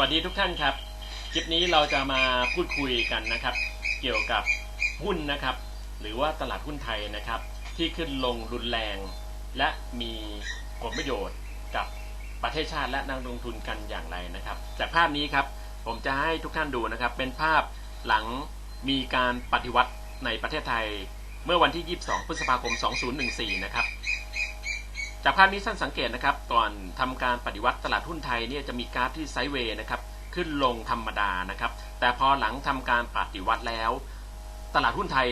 วัสดีทุกท่านครับ คลิปนี้เราจะมาพูดคุยกันนะครับ เกี่ยวกับหุ้นนะครับ หรือว่าตลาดหุ้นไทยนะครับ ที่ขึ้นลงรุนแรง และมีผลประโยชน์กับประเทศชาติและนักลงทุนกันอย่างไรนะครับ จากภาพนี้ครับผมจะให้ทุกท่านดูนะครับ เป็นภาพหลังมีการปฏิวัติในประเทศไทย เมื่อวันที่ 22 พฤษภาคม 2014 นะครับ จากภาพนี้ท่านสังเกตนะครับ ก่อนทำการปฏิวัติตลาดหุ้นไทยเนี่ยจะมีกราฟที่ไซด์เวย์นะครับขึ้นลงธรรมดานะครับ แต่พอหลังทำการปฏิวัติแล้ว ตลาดหุ้นไทย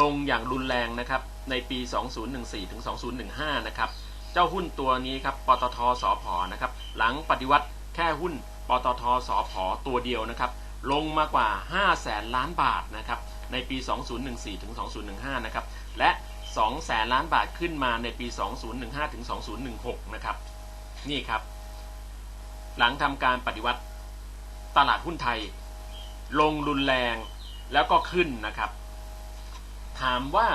ลงอย่างรุนแรงนะครับในปี 2014ถึง2015 นะครับ เจ้าหุ้นตัวนี้ครับปตทสพนะครับ หลังปฏิวัติแค่หุ้นปตทสพตัวเดียวนะครับ ลงมากว่า5แสนล้านบาทนะครับ ในปี 2014ถึง2015 นะครับ และ 2แสนล้านบาทขึ้นมาในปี 2015ถึง2016 นะครับ นี่ครับ หลังทำการปฏิวัติตลาดหุ้นไทย ลงรุนแรงแล้วก็ขึ้นนะครับ ถามว่า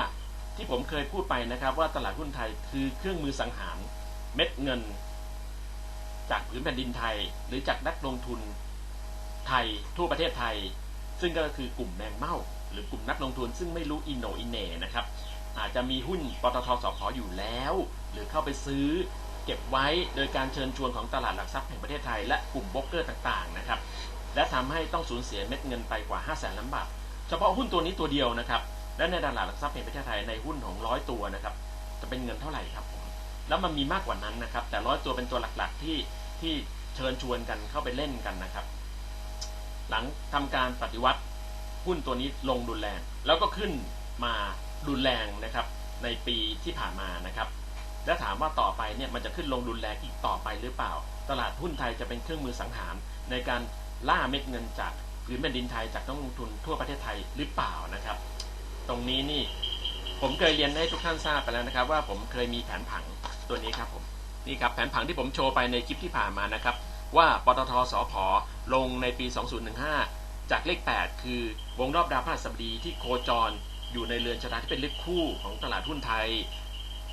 ที่ผมเคยพูดไปนะครับ ว่าตลาดหุ้นไทยคือเครื่องมือสังหารเม็ดเงิน จากผืนแผ่นดินไทย หรือจากนักลงทุนไทยทั่วประเทศไทย ซึ่งก็คือกลุ่มแมงเม่า หรือกลุ่มนักลงทุนซึ่งไม่รู้อินโนอินเน่นะครับ อาจจะมีหุ้นปตทสพออยู่แล้ว หรือเข้าไปซื้อเก็บไว้โดยการเชิญชวนของตลาดหลักทรัพย์แห่งประเทศไทย และกลุ่มโบรกเกอร์ต่างๆนะครับและทำให้ต้องสูญเสียเม็ดเงินไปกว่า 5 0 0แสนล้านบาทเฉพาะหุ้นตัวนี้ตัวเดียวนะครับและในตลาดหลักทรัพย์แห่งประเทศไทยในหุ้นของร้อยตัวนะครับจะเป็นเงินเท่าไหร่ครับผมแล้วมันมีมากกว่านั้นนะครับ แต่ร้อยตัวเป็นตัวหลักๆที่ที่เชิญชวนกันเข้าไปเล่นกันนะครับ หลังทำการปฏิวัติหุ้นตัวนี้ลงรุนแรงแล้วก็ขึ้นมา รุนแรงนะครับในปีที่ผ่านมานะครับและถามว่าต่อไปเนี่ยมันจะขึ้นลงรุนแรงอีกต่อไปหรือเปล่า ตลาดหุ้นไทยจะเป็นเครื่องมือสังหาร ในการล่าเม็ดเงินจากผืนแผ่นดินไทยจากนักลงทุนทั่วประเทศไทยหรือเปล่านะครับ ตรงนี้นี่ผมเคยเรียนให้ทุกท่านทราบไปแล้วนะครับ ว่าผมเคยมีแผนผังตัวนี้ครับผมนี่ครับแผนผังที่ผมโชว์ไปในคลิปที่ผ่านมานะครับ ว่าปตทสพลงในปี 2015 จากเลข 8 คือวงรอบดาวพฤหัสบดีที่โคจร อยู่ในเรือนชะตาที่เป็นเลขคู่ของตลาดหุ้นไทย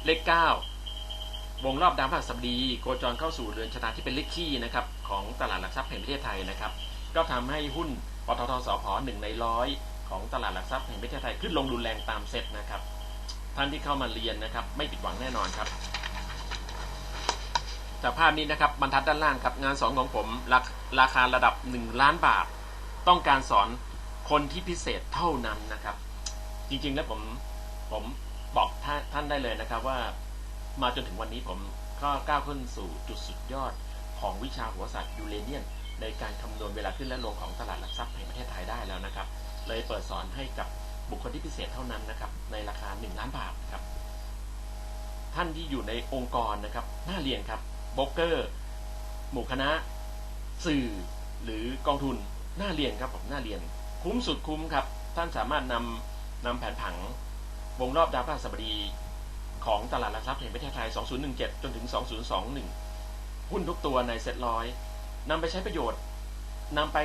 เลข 9 วงรอบดาวพฤหัสบดีโคจรเข้าสู่เรือนชะตาที่เป็นเลขคี่นะครับของตลาดหลักทรัพย์แห่งประเทศไทยนะครับ ก็ทำให้หุ้นปตทสพหนึ่งในร้อยของตลาดหลักทรัพย์แห่งประเทศไทยขึ้นลงรุนแรงตามเซตนะครับ ท่านที่เข้ามาเรียนนะครับไม่ผิดหวังแน่นอนครับจากภาพนี้นะครับบรรทัดด้านล่างครับงานสอนของผมราราคาระดับ 1 ล้านบาท ต้องการสอนคนที่พิเศษเท่านั้นนะครับ จริง ๆ แล้วผมผมบอกท่านได้เลยนะครับว่ามาจนถึงวันนี้ผมก็ก้าวขึ้นสู่จุดสุดยอดของวิชาหัวศาสตร์ยูเรเนียนในการคำนวณเวลาขึ้นและลงของตลาดหลักทรัพย์แห่งประเทศไทยได้แล้วนะครับ เลยเปิดสอนให้กับบุคคลที่พิเศษเท่านั้นนะครับ ในราคา 1 ล้านบาทครับ ท่านที่อยู่ในองค์กรนะครับน่าเรียนครับโบรกเกอร์หมู่คณะ สื่อ หรือกองทุนน่าเรียนครับผมน่าเรียน คุ้มสุดคุ้มครับ ท่านสามารถนำ นำแผนผังวงรอบดาวพฤหัสบดีของตลาดหลักทรัพย์แห่งประเทศไทย 2017 จนถึง 2021 หุ้นทุกตัวในเซ็ตร้อยนำไปใช้ประโยชน์นำไป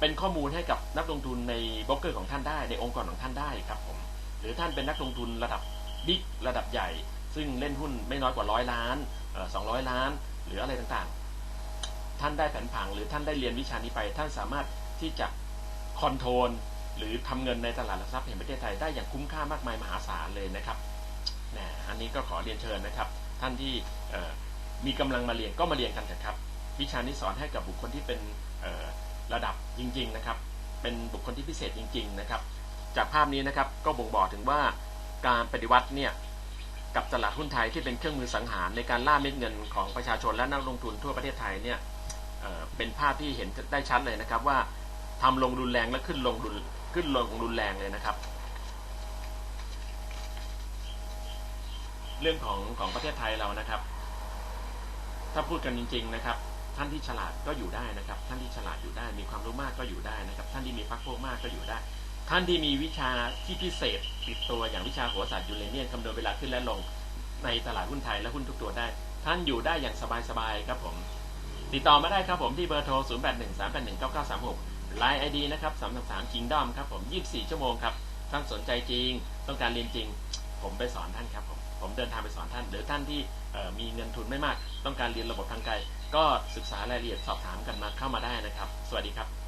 เป็นข้อมูลให้กับนักลงทุนในบล็อกเกอร์ของท่านได้ในองค์กรของท่านได้ครับผม หรือท่านเป็นนักลงทุนระดับบิ๊กระดับใหญ่ ซึ่งเล่นหุ้นไม่น้อยกว่าร้อยล้านสองร้อยล้าน หรืออะไรต่างๆ ท่านได้แผนผังหรือท่านได้เรียนวิชานี้ไป ท่านสามารถที่จะคอนโทรล หรือทำเงินในตลาดหลักทรัพย์แห่งประเทศไทยได้อย่างคุ้มค่ามากมายมหาศาลเลยนะครับนะอันนี้ก็ขอเรียนเชิญนะครับ ท่านที่มีกำลังมาเรียนก็มาเรียนกันเถอะครับ วิชานี้สอนให้กับบุคคลที่เป็นระดับจริง ๆนะครับ เป็นบุคคลที่พิเศษจริง ๆนะครับ จากภาพนี้นะครับก็บ่งบอกถึงว่าการปฏิวัติเนี่ยกับตลาดหุ้นไทยที่เป็นเครื่องมือสังหารในการล่าเม็ดเงินของประชาชนและนักลงทุนทั่วประเทศไทยเนี่ยเป็นภาพที่เห็นได้ชัดเลยนะครับว่าทำลงรุนแรงและขึ้นลง ขึ้นลงรุนแรงเลยนะครับ เรื่องของของประเทศไทยเรานะครับ ถ้าพูดกันจริง ๆนะครับ ท่านที่ฉลาดก็อยู่ได้นะครับ ท่านที่ฉลาดอยู่ได้ มีความรู้มากก็อยู่ได้นะครับ ท่านที่มีพักพวกมากก็อยู่ได้ ท่านที่มีวิชาที่พิเศษติดตัวอย่างวิชาหัวศาสตร์ยูเรเนียนคำนวณเวลาขึ้นและลงในตลาดหุ้นไทยและหุ้นทุกตัวได้ ท่านอยู่ได้อย่างสบายๆครับผม ติดต่อมาได้ครับผมที่เบอร์โทร 0813819936 ไลน์ไอดีนะครับสามสามคิงดอมครับผมยี่สี่ชั่วโมงครับ ท่านสนใจจริง ต้องการเรียนจริง ผมไปสอนท่านครับผม ผมเดินทางไปสอนท่าน หรือท่านที่มีเงินทุนไม่มาก ต้องการเรียนระบบทางไกล ก็ศึกษารายละเอียดสอบถามกันมาเข้ามาได้นะครับ สวัสดีครับ